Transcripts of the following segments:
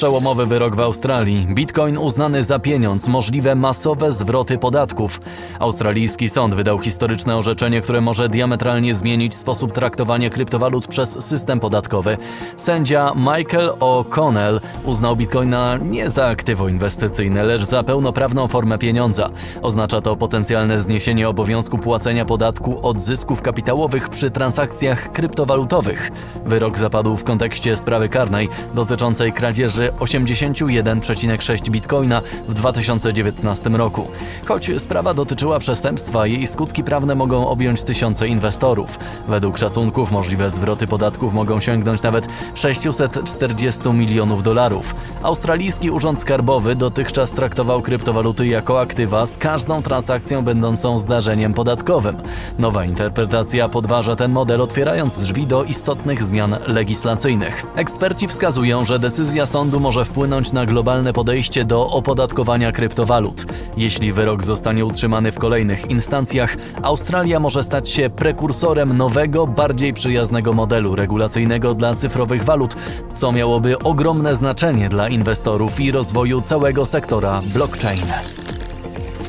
Przełomowy wyrok w Australii. Bitcoin uznany za pieniądz, możliwe masowe zwroty podatków. Australijski sąd wydał historyczne orzeczenie, które może diametralnie zmienić sposób traktowania kryptowalut przez system podatkowy. Sędzia Michael O'Connell uznał bitcoina nie za aktywo inwestycyjne, lecz za pełnoprawną formę pieniądza. Oznacza to potencjalne zniesienie obowiązku płacenia podatku od zysków kapitałowych przy transakcjach kryptowalutowych. Wyrok zapadł w kontekście sprawy karnej dotyczącej kradzieży 81,6 bitcoina w 2019 roku. Choć sprawa dotyczyła przestępstwa, jej skutki prawne mogą objąć tysiące inwestorów. Według szacunków możliwe zwroty podatków mogą sięgnąć nawet 640 milionów dolarów. Australijski Urząd Skarbowy dotychczas traktował kryptowaluty jako aktywa z każdą transakcją będącą zdarzeniem podatkowym. Nowa interpretacja podważa ten model, otwierając drzwi do istotnych zmian legislacyjnych. Eksperci wskazują, że decyzja sądu może wpłynąć na globalne podejście do opodatkowania kryptowalut. Jeśli wyrok zostanie utrzymany w kolejnych instancjach, Australia może stać się prekursorem nowego, bardziej przyjaznego modelu regulacyjnego dla cyfrowych walut, co miałoby ogromne znaczenie dla inwestorów i rozwoju całego sektora blockchain.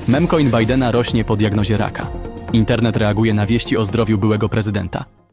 Memcoin Bidena rośnie po diagnozie raka. Internet reaguje na wieści o zdrowiu byłego prezydenta.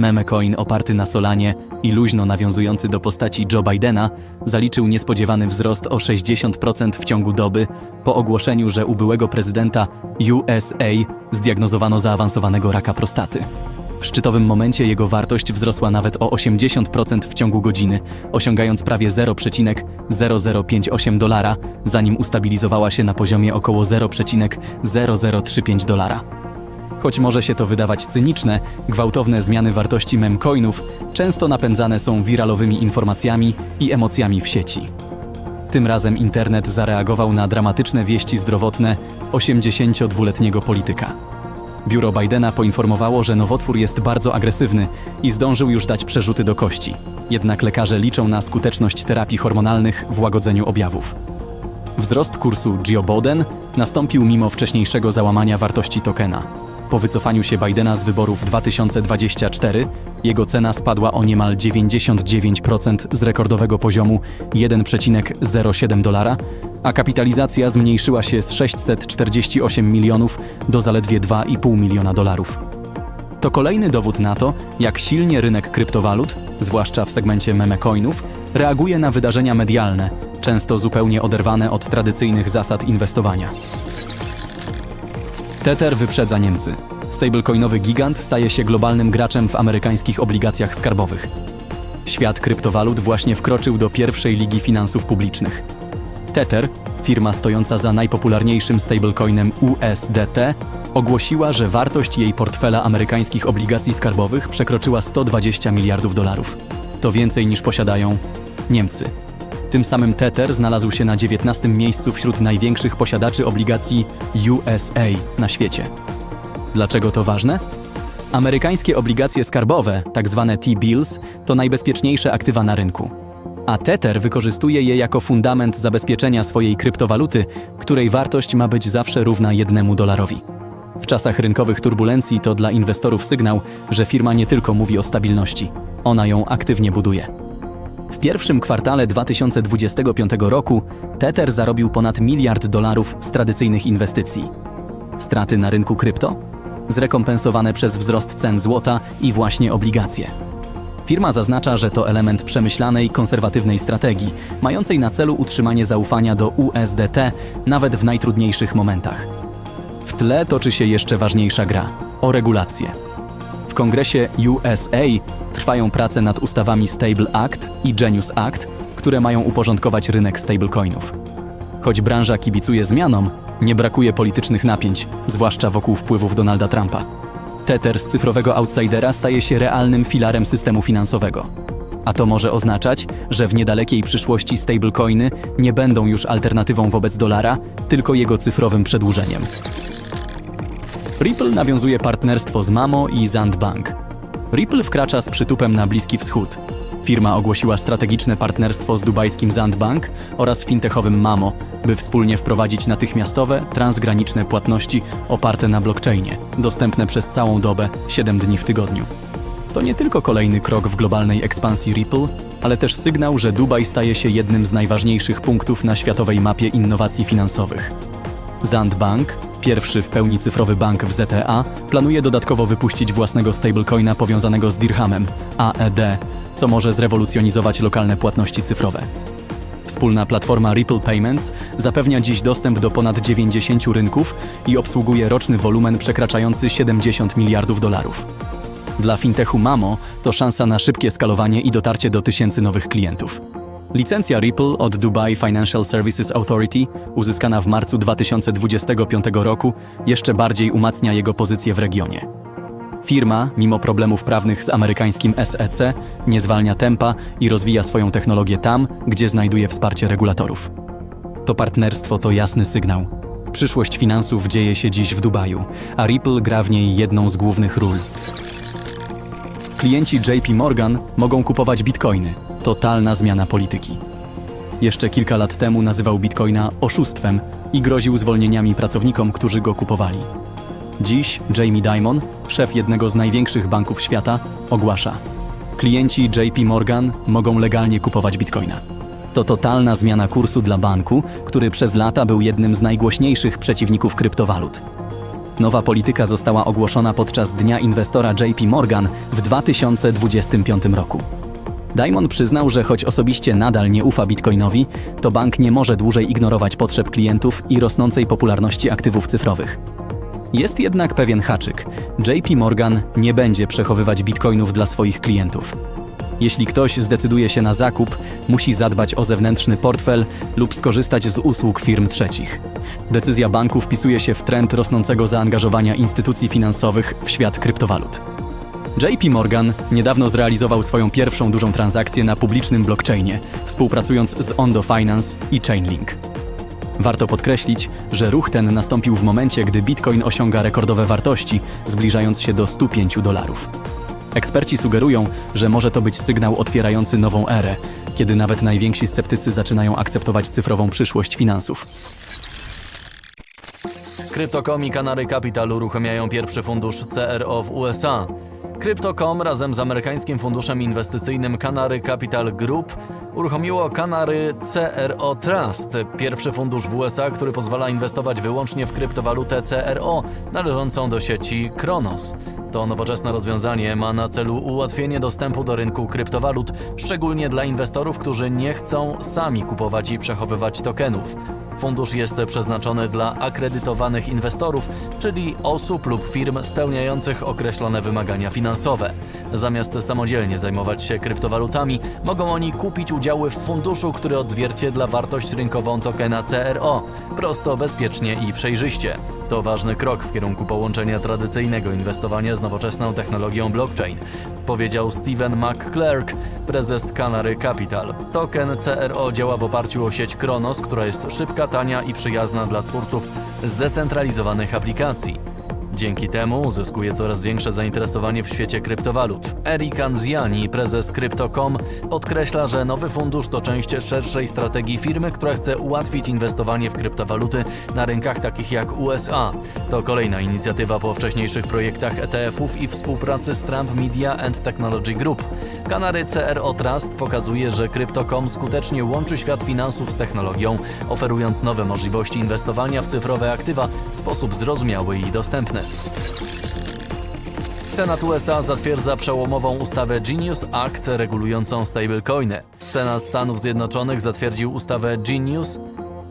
memecoin oparty na Solanie i luźno nawiązujący do postaci Joe Bidena, zaliczył niespodziewany wzrost o 60% w ciągu doby po ogłoszeniu, że u byłego prezydenta USA zdiagnozowano zaawansowanego raka prostaty. W szczytowym momencie jego wartość wzrosła nawet o 80% w ciągu godziny, osiągając prawie 0,0058 dolara, zanim ustabilizowała się na poziomie około 0,0035 dolara. Choć może się to wydawać cyniczne, gwałtowne zmiany wartości memcoinów często napędzane są wiralowymi informacjami i emocjami w sieci. Tym razem internet zareagował na dramatyczne wieści zdrowotne 82-letniego polityka. Biuro Bidena poinformowało, że nowotwór jest bardzo agresywny i zdążył już dać przerzuty do kości. Jednak lekarze liczą na skuteczność terapii hormonalnych w łagodzeniu objawów. Wzrost kursu Geoboden nastąpił mimo wcześniejszego załamania wartości tokena. Po wycofaniu się Bidena z wyborów 2024 jego cena spadła o niemal 99% z rekordowego poziomu 1,07 dolara, a kapitalizacja zmniejszyła się z 648 milionów do zaledwie 2,5 miliona dolarów. To kolejny dowód na to, jak silnie rynek kryptowalut, zwłaszcza w segmencie memecoinów, reaguje na wydarzenia medialne, często zupełnie oderwane od tradycyjnych zasad inwestowania. Tether wyprzedza Niemcy. Stablecoinowy gigant staje się globalnym graczem w amerykańskich obligacjach skarbowych. Świat kryptowalut właśnie wkroczył do pierwszej ligi finansów publicznych. Tether, firma stojąca za najpopularniejszym stablecoinem USDT, ogłosiła, że wartość jej portfela amerykańskich obligacji skarbowych przekroczyła 120 miliardów dolarów. To więcej niż posiadają Niemcy. Tym samym Tether znalazł się na 19 miejscu wśród największych posiadaczy obligacji USA na świecie. Dlaczego to ważne? Amerykańskie obligacje skarbowe, tzw. T-bills, to najbezpieczniejsze aktywa na rynku. A Tether wykorzystuje je jako fundament zabezpieczenia swojej kryptowaluty, której wartość ma być zawsze równa jednemu dolarowi. W czasach rynkowych turbulencji to dla inwestorów sygnał, że firma nie tylko mówi o stabilności, ona ją aktywnie buduje. W pierwszym kwartale 2025 roku Tether zarobił ponad miliard dolarów z tradycyjnych inwestycji. Straty na rynku krypto? Zrekompensowane przez wzrost cen złota i właśnie obligacje. Firma zaznacza, że to element przemyślanej, konserwatywnej strategii, mającej na celu utrzymanie zaufania do USDT nawet w najtrudniejszych momentach. W tle toczy się jeszcze ważniejsza gra o regulacje. Kongresie USA trwają prace nad ustawami Stable Act i Genius Act, które mają uporządkować rynek stablecoinów. Choć branża kibicuje zmianom, nie brakuje politycznych napięć, zwłaszcza wokół wpływów Donalda Trumpa. Tether z cyfrowego outsidera staje się realnym filarem systemu finansowego. A to może oznaczać, że w niedalekiej przyszłości stablecoiny nie będą już alternatywą wobec dolara, tylko jego cyfrowym przedłużeniem. Ripple nawiązuje partnerstwo z Mamo i Zandbank. Ripple wkracza z przytupem na Bliski Wschód. Firma ogłosiła strategiczne partnerstwo z dubajskim Zandbank oraz fintechowym Mamo, by wspólnie wprowadzić natychmiastowe, transgraniczne płatności oparte na blockchainie, dostępne przez całą dobę, 7 dni w tygodniu. To nie tylko kolejny krok w globalnej ekspansji Ripple, ale też sygnał, że Dubaj staje się jednym z najważniejszych punktów na światowej mapie innowacji finansowych. Zandbank, pierwszy w pełni cyfrowy bank w ZTA, planuje dodatkowo wypuścić własnego stablecoina powiązanego z dirhamem, AED, co może zrewolucjonizować lokalne płatności cyfrowe. Wspólna platforma Ripple Payments zapewnia dziś dostęp do ponad 90 rynków i obsługuje roczny wolumen przekraczający 70 miliardów dolarów. Dla fintechu Mamo to szansa na szybkie skalowanie i dotarcie do tysięcy nowych klientów. Licencja Ripple od Dubai Financial Services Authority, uzyskana w marcu 2025 roku, jeszcze bardziej umacnia jego pozycję w regionie. Firma, mimo problemów prawnych z amerykańskim SEC, nie zwalnia tempa i rozwija swoją technologię tam, gdzie znajduje wsparcie regulatorów. To partnerstwo to jasny sygnał. Przyszłość finansów dzieje się dziś w Dubaju, a Ripple gra w niej jedną z głównych ról. Klienci JP Morgan mogą kupować bitcoiny. Totalna zmiana polityki. Jeszcze kilka lat temu nazywał bitcoina oszustwem i groził zwolnieniami pracownikom, którzy go kupowali. Dziś Jamie Dimon, szef jednego z największych banków świata, ogłasza: Klienci JP Morgan mogą legalnie kupować bitcoina. To totalna zmiana kursu dla banku, który przez lata był jednym z najgłośniejszych przeciwników kryptowalut. Nowa polityka została ogłoszona podczas Dnia Inwestora JP Morgan w 2025 roku. Diamond przyznał, że choć osobiście nadal nie ufa bitcoinowi, to bank nie może dłużej ignorować potrzeb klientów i rosnącej popularności aktywów cyfrowych. Jest jednak pewien haczyk. JP Morgan nie będzie przechowywać bitcoinów dla swoich klientów. Jeśli ktoś zdecyduje się na zakup, musi zadbać o zewnętrzny portfel lub skorzystać z usług firm trzecich. Decyzja banku wpisuje się w trend rosnącego zaangażowania instytucji finansowych w świat kryptowalut. JP Morgan niedawno zrealizował swoją pierwszą dużą transakcję na publicznym blockchainie, współpracując z Ondo Finance i Chainlink. Warto podkreślić, że ruch ten nastąpił w momencie, gdy Bitcoin osiąga rekordowe wartości, zbliżając się do 105 dolarów. Eksperci sugerują, że może to być sygnał otwierający nową erę, kiedy nawet najwięksi sceptycy zaczynają akceptować cyfrową przyszłość finansów. Crypto.com i Canary Capital uruchamiają pierwszy fundusz CRO w USA. Crypto.com razem z amerykańskim funduszem inwestycyjnym Canary Capital Group uruchomiło Canary CRO Trust, pierwszy fundusz w USA, który pozwala inwestować wyłącznie w kryptowalutę CRO należącą do sieci Kronos. To nowoczesne rozwiązanie ma na celu ułatwienie dostępu do rynku kryptowalut, szczególnie dla inwestorów, którzy nie chcą sami kupować i przechowywać tokenów. Fundusz jest przeznaczony dla akredytowanych inwestorów, czyli osób lub firm spełniających określone wymagania finansowe. Zamiast samodzielnie zajmować się kryptowalutami, mogą oni kupić udziały w funduszu, który odzwierciedla wartość rynkową tokena CRO, prosto, bezpiecznie i przejrzyście. To ważny krok w kierunku połączenia tradycyjnego inwestowania z nowoczesną technologią blockchain, powiedział Steven McClurk, prezes Canary Capital. Token CRO działa w oparciu o sieć Kronos, która jest szybka, tania i przyjazna dla twórców zdecentralizowanych aplikacji. Dzięki temu uzyskuje coraz większe zainteresowanie w świecie kryptowalut. Eric Anziani, prezes Crypto.com, podkreśla, że nowy fundusz to część szerszej strategii firmy, która chce ułatwić inwestowanie w kryptowaluty na rynkach takich jak USA. To kolejna inicjatywa po wcześniejszych projektach ETF-ów i współpracy z Trump Media and Technology Group. Kanary CRO Trust pokazuje, że Crypto.com skutecznie łączy świat finansów z technologią, oferując nowe możliwości inwestowania w cyfrowe aktywa w sposób zrozumiały i dostępny. Senat USA zatwierdza przełomową ustawę Genius Act regulującą stablecoiny. Senat Stanów Zjednoczonych zatwierdził ustawę Genius,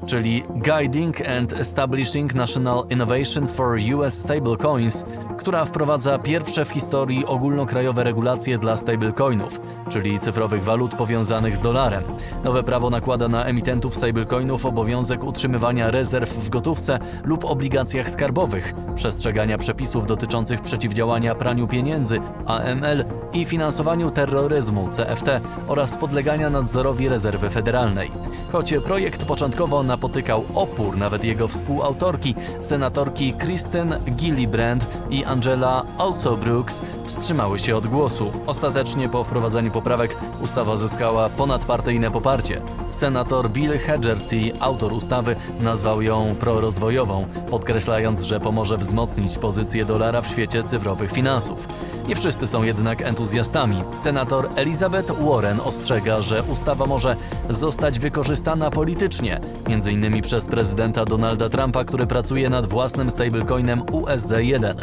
czyli Guiding and Establishing National Innovation for US Stablecoins, która wprowadza pierwsze w historii ogólnokrajowe regulacje dla stablecoinów, czyli cyfrowych walut powiązanych z dolarem. Nowe prawo nakłada na emitentów stablecoinów obowiązek utrzymywania rezerw w gotówce lub obligacjach skarbowych, przestrzegania przepisów dotyczących przeciwdziałania praniu pieniędzy AML i finansowaniu terroryzmu CFT oraz podlegania nadzorowi rezerwy federalnej. Choć projekt początkowo napotykał opór nawet jego współautorki, senatorki Kristen Gillibrand i Angela Alsobrooks wstrzymały się od głosu. Ostatecznie po wprowadzeniu poprawek ustawa zyskała ponadpartyjne poparcie. Senator Bill Hagerty, autor ustawy, nazwał ją prorozwojową, podkreślając, że pomoże wzmocnić pozycję dolara w świecie cyfrowych finansów. Nie wszyscy są jednak entuzjastami. Senator Elizabeth Warren ostrzega, że ustawa może zostać wykorzystana politycznie, m.in. przez prezydenta Donalda Trumpa, który pracuje nad własnym stablecoinem USD1.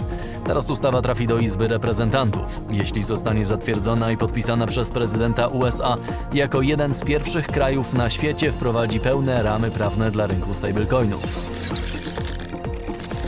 Teraz ustawa trafi do Izby Reprezentantów. Jeśli zostanie zatwierdzona i podpisana przez prezydenta USA, jako jeden z pierwszych krajów na świecie wprowadzi pełne ramy prawne dla rynku stablecoinów.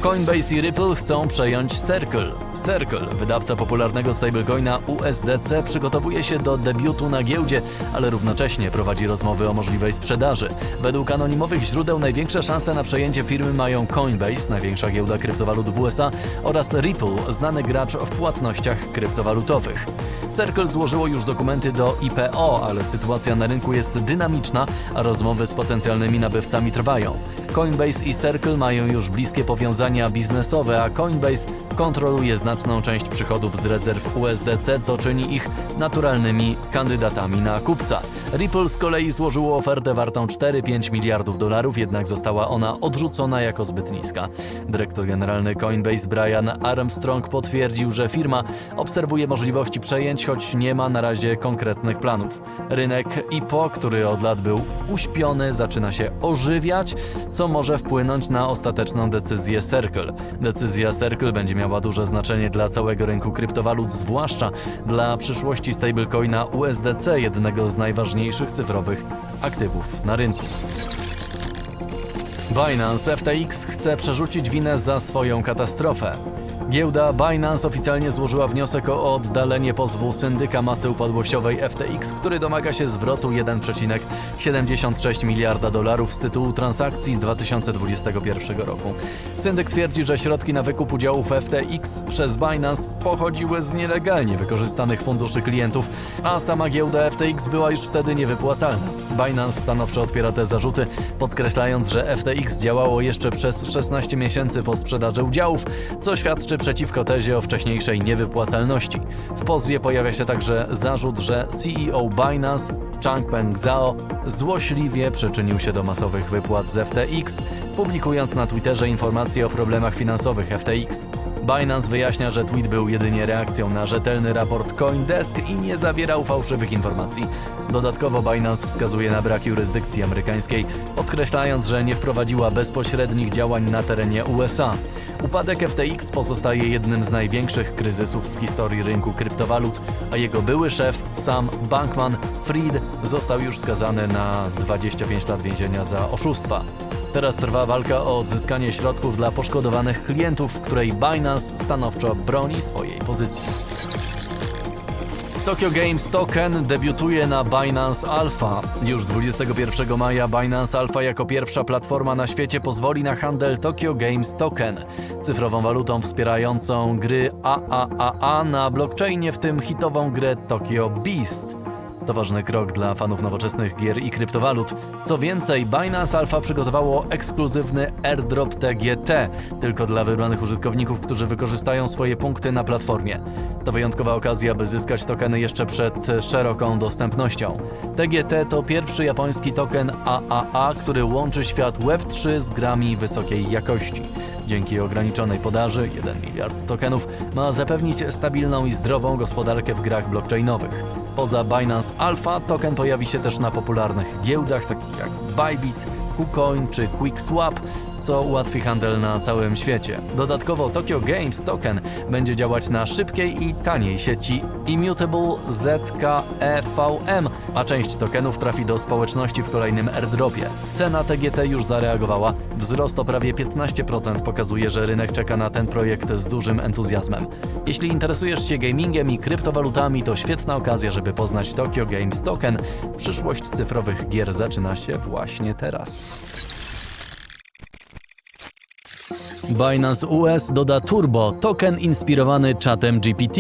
Coinbase i Ripple chcą przejąć Circle. Circle, wydawca popularnego stablecoina USDC, przygotowuje się do debiutu na giełdzie, ale równocześnie prowadzi rozmowy o możliwej sprzedaży. Według anonimowych źródeł największe szanse na przejęcie firmy mają Coinbase, największa giełda kryptowalut w USA, oraz Ripple, znany gracz w płatnościach kryptowalutowych. Circle złożyło już dokumenty do IPO, ale sytuacja na rynku jest dynamiczna, a rozmowy z potencjalnymi nabywcami trwają. Coinbase i Circle mają już bliskie powiązania biznesowe, a Coinbase kontroluje znaczną część przychodów z rezerw USDC, co czyni ich naturalnymi kandydatami na kupca. Ripple z kolei złożyło ofertę wartą 4-5 miliardów dolarów, jednak została ona odrzucona jako zbyt niska. Dyrektor generalny Coinbase Brian Armstrong potwierdził, że firma obserwuje możliwości choć nie ma na razie konkretnych planów. Rynek IPO, który od lat był uśpiony, zaczyna się ożywiać, co może wpłynąć na ostateczną decyzję Circle. Decyzja Circle będzie miała duże znaczenie dla całego rynku kryptowalut, zwłaszcza dla przyszłości stablecoina USDC, jednego z najważniejszych cyfrowych aktywów na rynku. Binance FTX chce przerzucić winę za swoją katastrofę. Giełda Binance oficjalnie złożyła wniosek o oddalenie pozwu syndyka masy upadłościowej FTX, który domaga się zwrotu 1,76 miliarda dolarów z tytułu transakcji z 2021 roku. Syndyk twierdzi, że środki na wykup udziałów FTX przez Binance pochodziły z nielegalnie wykorzystanych funduszy klientów, a sama giełda FTX była już wtedy niewypłacalna. Binance stanowczo odpiera te zarzuty, podkreślając, że FTX działało jeszcze przez 16 miesięcy po sprzedaży udziałów, co świadczy przeciwko tezie o wcześniejszej niewypłacalności. W pozwie pojawia się także zarzut, że CEO Binance, Changpeng Zhao, złośliwie przyczynił się do masowych wypłat z FTX, publikując na Twitterze informacje o problemach finansowych FTX. Binance wyjaśnia, że tweet był jedynie reakcją na rzetelny raport CoinDesk i nie zawierał fałszywych informacji. Dodatkowo Binance wskazuje na brak jurysdykcji amerykańskiej, podkreślając, że nie wprowadziła bezpośrednich działań na terenie USA. Upadek FTX pozostaje jednym z największych kryzysów w historii rynku kryptowalut, a jego były szef, Sam Bankman-Fried, został już skazany na 25 lat więzienia za oszustwa. Teraz trwa walka o odzyskanie środków dla poszkodowanych klientów, w której Binance stanowczo broni swojej pozycji. Tokyo Games Token debiutuje na Binance Alpha. Już 21 maja Binance Alpha jako pierwsza platforma na świecie pozwoli na handel Tokyo Games Token, cyfrową walutą wspierającą gry AAAA na blockchainie, w tym hitową grę Tokyo Beast. To ważny krok dla fanów nowoczesnych gier i kryptowalut. Co więcej, Binance Alpha przygotowało ekskluzywny airdrop TGT tylko dla wybranych użytkowników, którzy wykorzystają swoje punkty na platformie. To wyjątkowa okazja, by zyskać tokeny jeszcze przed szeroką dostępnością. TGT to pierwszy japoński token AAA, który łączy świat Web3 z grami wysokiej jakości. Dzięki ograniczonej podaży 1 miliard tokenów ma zapewnić stabilną i zdrową gospodarkę w grach blockchainowych. Poza Binance Alpha token pojawi się też na popularnych giełdach takich jak Bybit, KuCoin czy QuickSwap, co ułatwi handel na całym świecie. Dodatkowo Tokyo Games Token będzie działać na szybkiej i taniej sieci Immutable ZKEVM, a część tokenów trafi do społeczności w kolejnym airdropie. Cena TGT już zareagowała. Wzrost o prawie 15% pokazuje, że rynek czeka na ten projekt z dużym entuzjazmem. Jeśli interesujesz się gamingiem i kryptowalutami, to świetna okazja, żeby poznać Tokyo Games Token. Przyszłość cyfrowych gier zaczyna się właśnie teraz. Binance US doda Turbo, token inspirowany czatem GPT.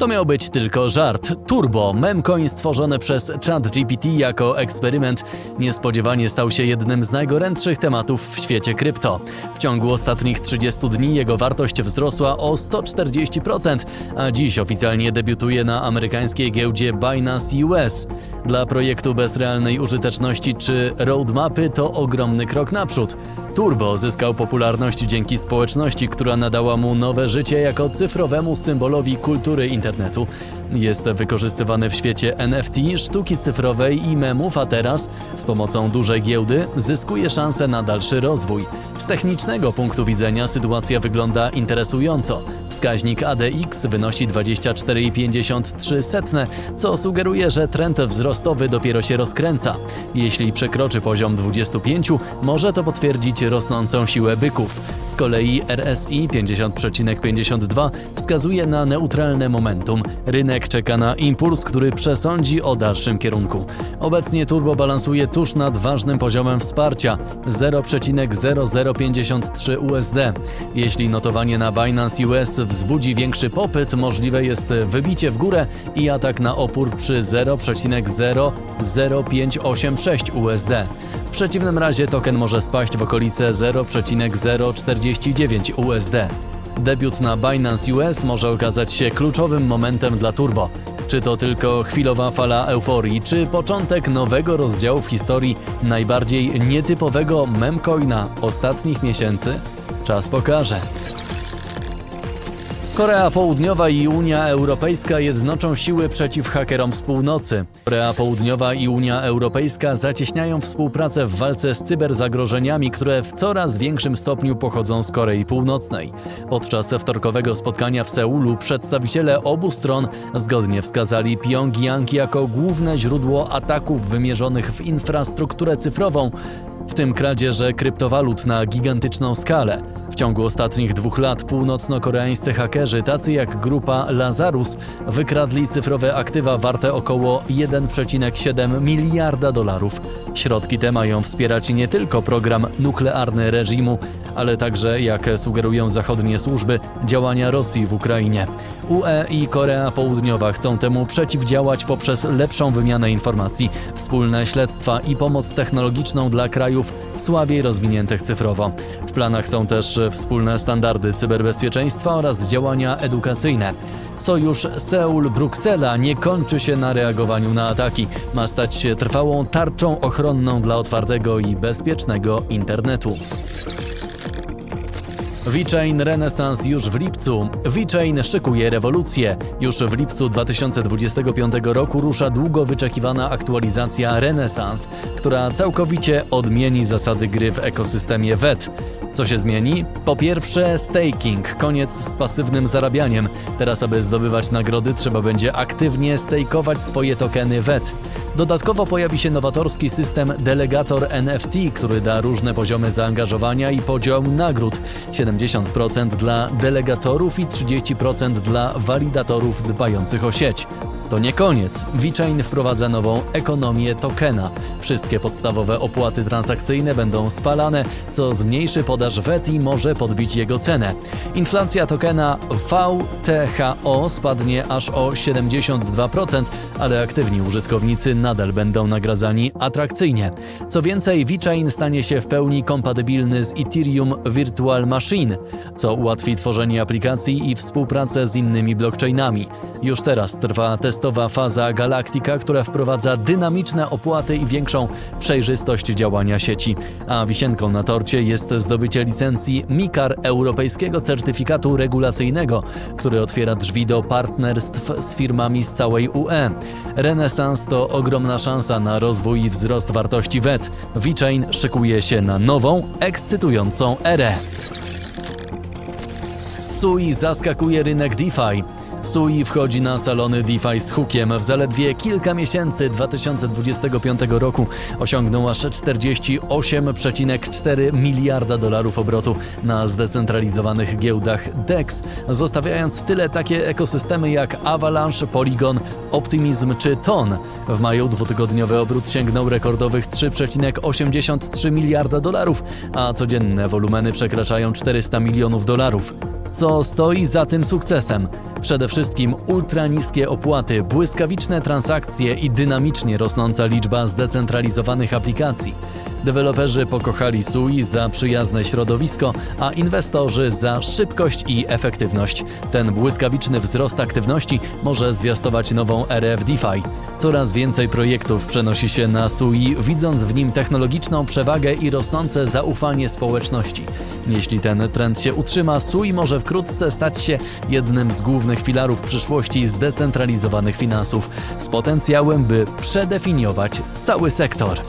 To miał być tylko żart. Turbo, memcoin stworzony przez ChatGPT jako eksperyment, niespodziewanie stał się jednym z najgorętszych tematów w świecie krypto. W ciągu ostatnich 30 dni jego wartość wzrosła o 140%, a dziś oficjalnie debiutuje na amerykańskiej giełdzie Binance US. Dla projektu bez realnej użyteczności czy roadmapy to ogromny krok naprzód. Turbo zyskał popularność dzięki społeczności, która nadała mu nowe życie jako cyfrowemu symbolowi kultury internetu. Jest wykorzystywany w świecie NFT, sztuki cyfrowej i memów, a teraz z pomocą dużej giełdy zyskuje szansę na dalszy rozwój. Z technicznego punktu widzenia sytuacja wygląda interesująco. Wskaźnik ADX wynosi 24,53, co sugeruje, że trend wzrostowy dopiero się rozkręca. Jeśli przekroczy poziom 25, może to potwierdzić rosnącą siłę byków. Z kolei RSI 50,52 wskazuje na neutralne momentum. Rynek czeka na impuls, który przesądzi o dalszym kierunku. Obecnie turbo balansuje tuż nad ważnym poziomem wsparcia 0,0053 USD. Jeśli notowanie na Binance US wzbudzi większy popyt, możliwe jest wybicie w górę i atak na opór przy 0,00586 USD. W przeciwnym razie token może spaść w okolice 0,049 USD. Debiut na Binance US może okazać się kluczowym momentem dla Turbo. Czy to tylko chwilowa fala euforii, czy początek nowego rozdziału w historii najbardziej nietypowego memcoina ostatnich miesięcy? Czas pokaże. Korea Południowa i Unia Europejska jednoczą siły przeciw hakerom z północy. Korea Południowa i Unia Europejska zacieśniają współpracę w walce z cyberzagrożeniami, które w coraz większym stopniu pochodzą z Korei Północnej. Podczas wtorkowego spotkania w Seulu przedstawiciele obu stron zgodnie wskazali Pjongjang jako główne źródło ataków wymierzonych w infrastrukturę cyfrową, w tym kradzieże kryptowalut na gigantyczną skalę. W ciągu ostatnich dwóch lat północno-koreańscy hakerzy, tacy jak grupa Lazarus, wykradli cyfrowe aktywa warte około 1,7 miliarda dolarów. Środki te mają wspierać nie tylko program nuklearny reżimu, ale także, jak sugerują zachodnie służby, działania Rosji w Ukrainie. UE i Korea Południowa chcą temu przeciwdziałać poprzez lepszą wymianę informacji, wspólne śledztwa i pomoc technologiczną dla krajów słabiej rozwiniętych cyfrowo. W planach są też wspólne standardy cyberbezpieczeństwa oraz działania edukacyjne. Sojusz Seul-Bruksela nie kończy się na reagowaniu na ataki. Ma stać się trwałą tarczą ochronną dla otwartego i bezpiecznego internetu. VeChain Renaissance już w lipcu. VeChain szykuje rewolucję. Już w lipcu 2025 roku rusza długo wyczekiwana aktualizacja Renaissance, która całkowicie odmieni zasady gry w ekosystemie VET. Co się zmieni? Po pierwsze, staking, koniec z pasywnym zarabianiem. Teraz, aby zdobywać nagrody, trzeba będzie aktywnie stakeować swoje tokeny VET. Dodatkowo pojawi się nowatorski system Delegator NFT, który da różne poziomy zaangażowania i podział nagród. 70% dla delegatorów i 30% dla walidatorów dbających o sieć. To nie koniec. VeChain wprowadza nową ekonomię tokena. Wszystkie podstawowe opłaty transakcyjne będą spalane, co zmniejszy podaż VET i może podbić jego cenę. Inflacja tokena VTHO spadnie aż o 72%, ale aktywni użytkownicy nadal będą nagradzani atrakcyjnie. Co więcej, VeChain stanie się w pełni kompatybilny z Ethereum Virtual Machine, co ułatwi tworzenie aplikacji i współpracę z innymi blockchainami. Już teraz trwa testowanie testowa faza Galactica, która wprowadza dynamiczne opłaty i większą przejrzystość działania sieci. A wisienką na torcie jest zdobycie licencji MICAR Europejskiego Certyfikatu Regulacyjnego, który otwiera drzwi do partnerstw z firmami z całej UE. Renesans to ogromna szansa na rozwój i wzrost wartości WET. VeChain szykuje się na nową, ekscytującą erę. Sui zaskakuje rynek DeFi. Sui wchodzi na salony DeFi z hukiem. W zaledwie kilka miesięcy 2025 roku osiągnął aż 48,4 miliarda dolarów obrotu na zdecentralizowanych giełdach DEX, zostawiając w tyle takie ekosystemy jak Avalanche, Polygon, Optimism czy Ton. W maju dwutygodniowy obrót sięgnął rekordowych 3,83 miliarda dolarów, a codzienne wolumeny przekraczają 400 milionów dolarów. Co stoi za tym sukcesem? Przede wszystkim ultra niskie opłaty, błyskawiczne transakcje i dynamicznie rosnąca liczba zdecentralizowanych aplikacji. Deweloperzy pokochali SUI za przyjazne środowisko, a inwestorzy za szybkość i efektywność. Ten błyskawiczny wzrost aktywności może zwiastować nową erę w DeFi. Coraz więcej projektów przenosi się na SUI, widząc w nim technologiczną przewagę i rosnące zaufanie społeczności. Jeśli ten trend się utrzyma, SUI może wkrótce stać się jednym z głównych filarów przyszłości zdecentralizowanych finansów, z potencjałem, by przedefiniować cały sektor.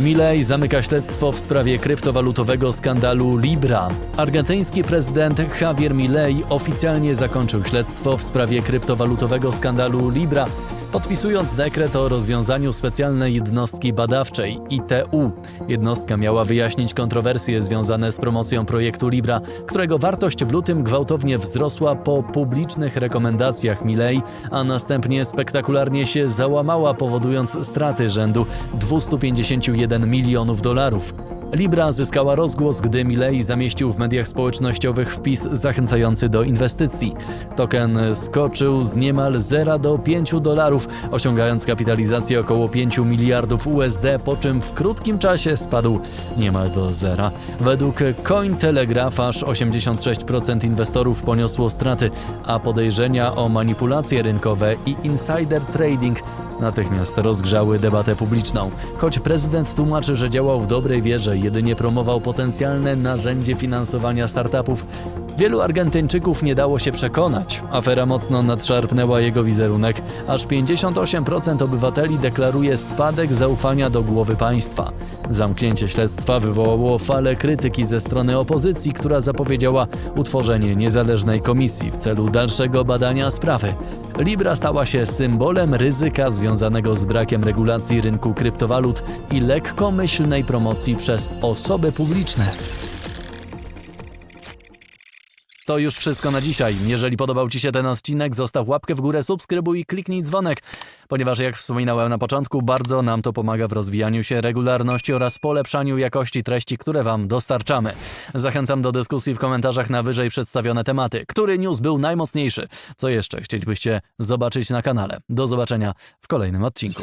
Milei zamyka śledztwo w sprawie kryptowalutowego skandalu Libra. Argentyński prezydent Javier Milei oficjalnie zakończył śledztwo w sprawie kryptowalutowego skandalu Libra, podpisując dekret o rozwiązaniu specjalnej jednostki badawczej ITU. Jednostka miała wyjaśnić kontrowersje związane z promocją projektu Libra, którego wartość w lutym gwałtownie wzrosła po publicznych rekomendacjach Milei, a następnie spektakularnie się załamała, powodując straty rzędu 251 milionów dolarów. Libra zyskała rozgłos, gdy Milei zamieścił w mediach społecznościowych wpis zachęcający do inwestycji. Token skoczył z niemal 0 do 5 dolarów, osiągając kapitalizację około 5 miliardów USD, po czym w krótkim czasie spadł niemal do zera. Według Cointelegraph aż 86% inwestorów poniosło straty, a podejrzenia o manipulacje rynkowe i insider trading natychmiast rozgrzały debatę publiczną. Choć prezydent tłumaczy, że działał w dobrej wierze, jedynie promował potencjalne narzędzie finansowania startupów, wielu Argentyńczyków nie dało się przekonać. Afera mocno nadszarpnęła jego wizerunek. Aż 58% obywateli deklaruje spadek zaufania do głowy państwa. Zamknięcie śledztwa wywołało falę krytyki ze strony opozycji, która zapowiedziała utworzenie niezależnej komisji w celu dalszego badania sprawy. Libra stała się symbolem ryzyka związanego z brakiem regulacji rynku kryptowalut i lekkomyślnej promocji przez osoby publiczne. To już wszystko na dzisiaj. Jeżeli podobał Ci się ten odcinek, zostaw łapkę w górę, subskrybuj i kliknij dzwonek, ponieważ jak wspominałem na początku, bardzo nam to pomaga w rozwijaniu się regularności oraz polepszaniu jakości treści, które Wam dostarczamy. Zachęcam do dyskusji w komentarzach na wyżej przedstawione tematy. Który news był najmocniejszy? Co jeszcze chcielibyście zobaczyć na kanale? Do zobaczenia w kolejnym odcinku.